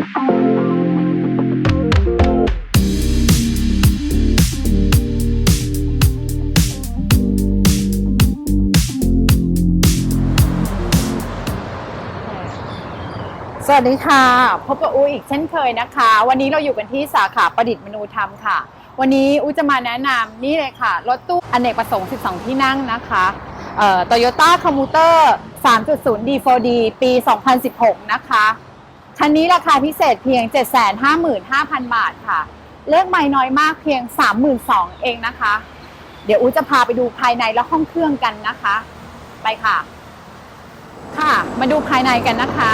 สวัสดีค่ะ พบกับอูอีกเช่นเคยนะคะ วันนี้เราอยู่กันที่สาขาประดิษฐ์มนูธรรมค่ะ วันนี้อูจะมาแนะนำนี่เลยค่ะ รถตู้อนเนกประสงค์ 12 ที่นั่งนะคะโตโยต้าคอมมูเตอร์ 3.0 D4D ปี 2016 นะคะ คันนี้ราคาพิเศษเพียง 755,000 บาทค่ะ เลขไม่น้อยมากเพียง 32,000เองนะคะ เดี๋ยวอูจะพาไปดูภายในและห้องเครื่องกันนะคะ ไปค่ะ ค่ะ มาดูภายในกันนะคะ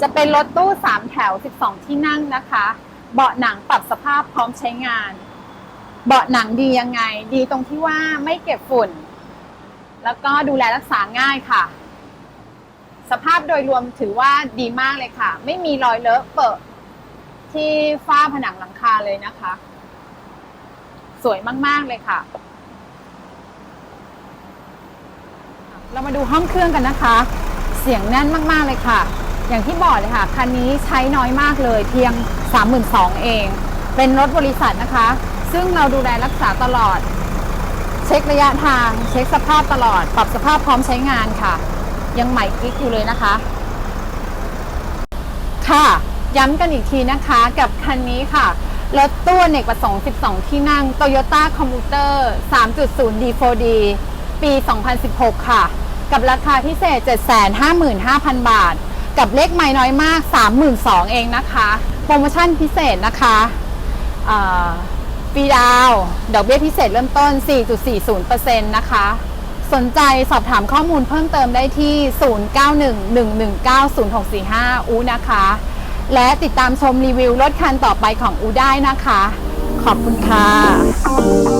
จะเป็นรถตู้ 3 แถว 12 ที่นั่งนะคะ เบาะหนังปรับสภาพพร้อมใช้งาน เบาะหนังดียังไง ดีตรงที่ว่าไม่เก็บฝุ่น แล้วก็ดูแลรักษาง่ายค่ะ สภาพโดยรวมถือว่าดีมากเลยค่ะ ไม่มีรอยเลอะเปอะที่ฝ้าผนังหลังคาเลยนะคะ สวยมาก ๆ เลยค่ะ เรามาดูห้องเครื่องกันนะคะ เสียงแน่นมาก ๆ เลยค่ะ อย่างที่บอกเลยค่ะ คันนี้ใช้น้อยมากเลยเพียง 32,000เอง เป็นรถบริษัทนะคะ ซึ่งเราดูแลรักษาตลอด เช็คระยะทาง เช็คสภาพตลอด ปรับสภาพพร้อมใช้งานค่ะ ยังใหม่กิ๊กอยู่เลยนะคะ ค่ะ ย้ำกันอีกทีนะคะกับคันนี้ค่ะ รถตู้เนกประสงค์12 ที่นั่ง Toyota Commuter 3.0 D4D ปี 2016 ค่ะ กับราคาพิเศษ 755,000 บาท กับเลขไม่น้อยมาก 32,000 เองนะคะ โปรโมชั่นพิเศษนะคะฟรีดาว ดอกเบี้ยพิเศษเริ่มต้น 4.40%นะคะ สนใจสอบถามข้อมูลเพิ่มเติมได้ที่ 0911190645 อูนะคะ และติดตามชมรีวิวรถคันต่อไปของอูได้นะคะ ขอบคุณค่ะ